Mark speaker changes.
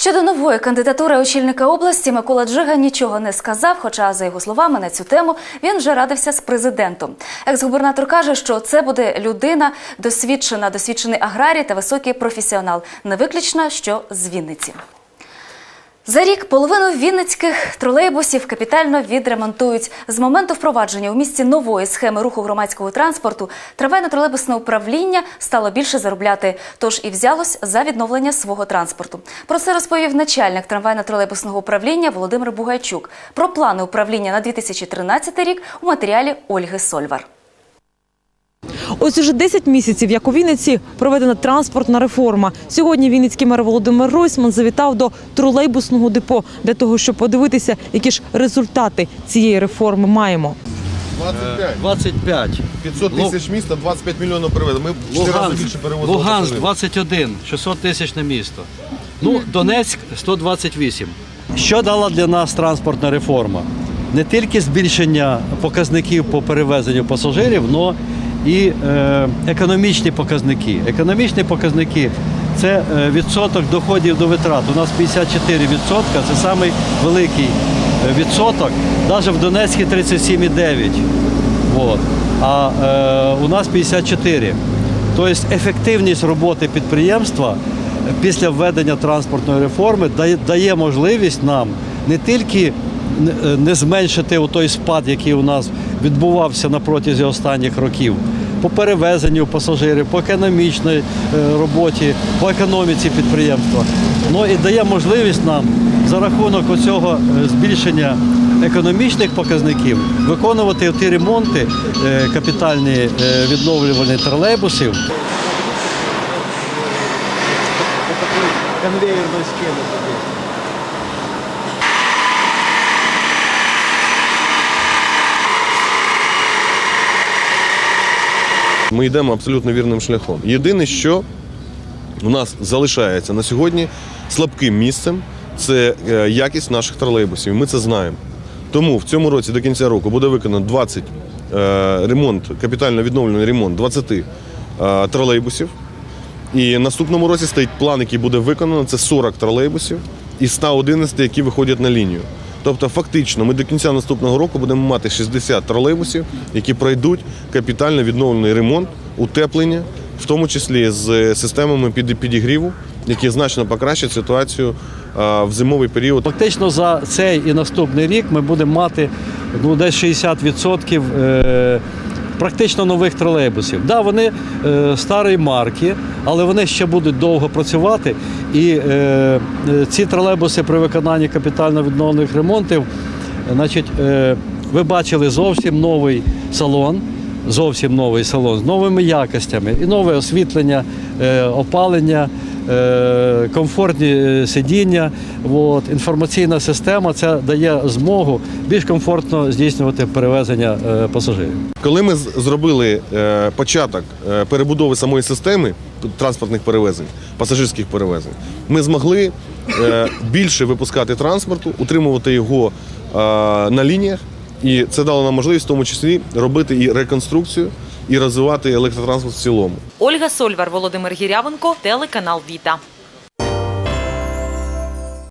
Speaker 1: Щодо нової кандидатури очільника області Микола Джига нічого не сказав. Хоча, за його словами, на цю тему він вже радився з президентом. Екс-губернатор каже, що це буде людина досвідчена, досвідчений аграрій та високий професіонал. Не виключно, що з Вінниці. За рік половину вінницьких тролейбусів капітально відремонтують. З моменту впровадження у місті нової схеми руху громадського транспорту трамвайно-тролейбусне управління стало більше заробляти, тож і взялось за відновлення свого транспорту. Про це розповів начальник трамвайно-тролейбусного управління Володимир Бугайчук. Про плани управління на 2013 рік у матеріалі Ольги Сольвар.
Speaker 2: Ось уже 10 місяців, як у Вінниці проведена транспортна реформа. Сьогодні Вінницький мер Володимир Ройсман завітав до тролейбусного депо для того, щоб подивитися, які ж результати цієї реформи маємо.
Speaker 3: 25.
Speaker 4: 25.
Speaker 3: 500 тисяч міста, 25 мільйонів перевезли. Ми в 4 рази більше перевозили.
Speaker 4: Луганськ
Speaker 3: пасажирів.
Speaker 4: 21, 600 тисяч на місто. Ну, Донецьк 128. Що дала для нас транспортна реформа? Не тільки збільшення показників по перевезенню пасажирів, але і е, економічні показники. Економічні показники це е, відсоток доходів до витрат. У нас 54%, це самий великий е, відсоток. Навіть в Донецьку 37,9%. Вот. А е, у нас 54. Тобто ефективність роботи підприємства після введення транспортної реформи дає, дає можливість нам не тільки не зменшити той спад, який у нас відбувався на протязі останніх років, по перевезенню пасажирів, по економічній е, роботі, по економіці підприємства, але і дає можливість нам за рахунок оцього е, збільшення економічних показників виконувати ті ремонти е, капітальні відновлювальні тролейбусів. Конвейерної схеми.
Speaker 3: Ми йдемо абсолютно вірним шляхом. Єдине, що у нас залишається на сьогодні слабким місцем, це е, якість наших тролейбусів. Ми це знаємо. Тому в цьому році до кінця року буде виконано 20 е, ремонт, капітально відновлений ремонт 20 е, тролейбусів. І наступному році стоїть план, який буде виконано. Це 40 тролейбусів і 111, які виходять на лінію. Тобто, фактично, ми до кінця наступного року будемо мати 60 тролейбусів, які пройдуть капітально відновлений ремонт, утеплення, в тому числі з системами під- підігріву, які значно покращать ситуацію в зимовий період.
Speaker 4: Фактично за цей і наступний рік ми будемо мати ну, десь 60% е, практично нових тролейбусів. Да, вони е, старої марки, але вони ще будуть довго працювати. І е, ці тролейбуси при виконанні капітально відновлених ремонтів, значить, е, ви бачили зовсім новий салон. Зовсім новий салон з новими якостями і нове освітлення, е, опалення, е, комфортні е, сидіння. От, інформаційна система це дає змогу більш комфортно здійснювати перевезення пасажирів.
Speaker 3: Коли ми зробили початок перебудови самої системи транспортних перевезень, пасажирських перевезень, ми змогли більше випускати транспорту, утримувати його на лініях, і це дало нам можливість в тому числі робити і реконструкцію, і розвивати електротранспорт в цілому.
Speaker 5: Ольга Сольвар, Володимир Гірявенко, телеканал Віта.